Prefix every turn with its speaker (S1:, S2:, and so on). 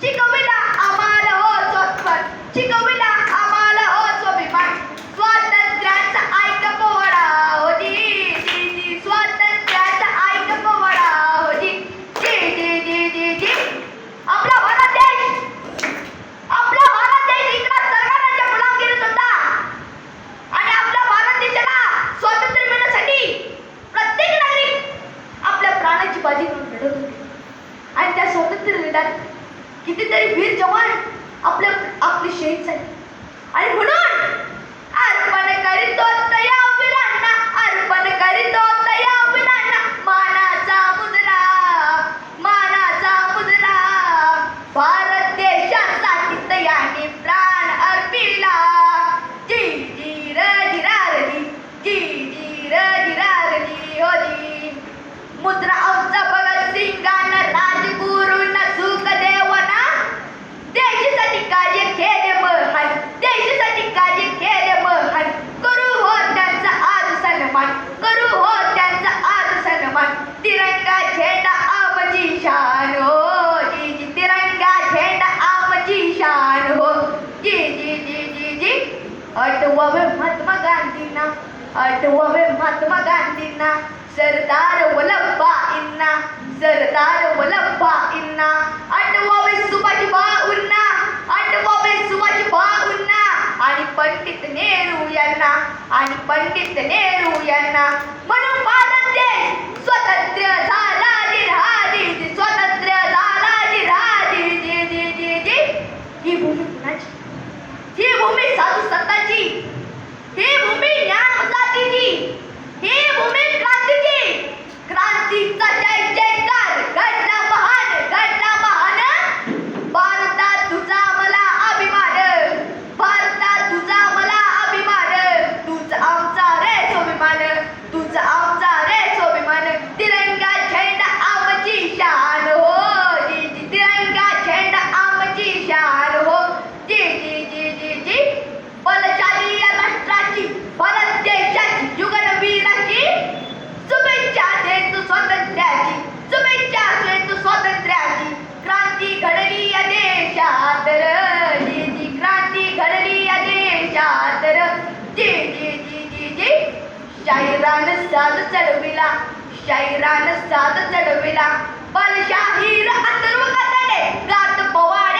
S1: शिकविला आम्हाला हो स्वप्न शिकविला आम्हाला हो स्वाभिमान स्वातंत्र्याचा ऐक पोहळा होती जी जी स्वातंत्र्याचा जी जी जी जी जी आपला भारत देश आपला भारत देश इंग्रज सरकाराच्या आणि आपल्या भारत स्वातंत्र्य मिळण्यासाठी प्रत्येक नागरिक आपल्या प्राणाची बाजी आपले वीर जवान आपल्या आपली शहीद झाली. आणि म्हणून अर्पण करीतो तया वीरांना अर्पण करीतो आठवावे महात्मा गांधींना सरदार वल्लभभाईंना सरदार वल्लभभाईंना आठवावे सुभाष भाऊंना आठवावे सुभाष भाऊंना आणि पंडित नेहरू यांना आणि पंडित नेहरू यांना. म्हणून भारत देश स्वतंत्र झाला. जी जी स्वतंत्र झाला. जी जी जी जी जी. ही भूमी कुणाची? ही भूमी साधू संतांची. ही भूमी शाहिरान साध चढविला शाहिरान साध चढविला. बलशाहीर अथर्व गात पवार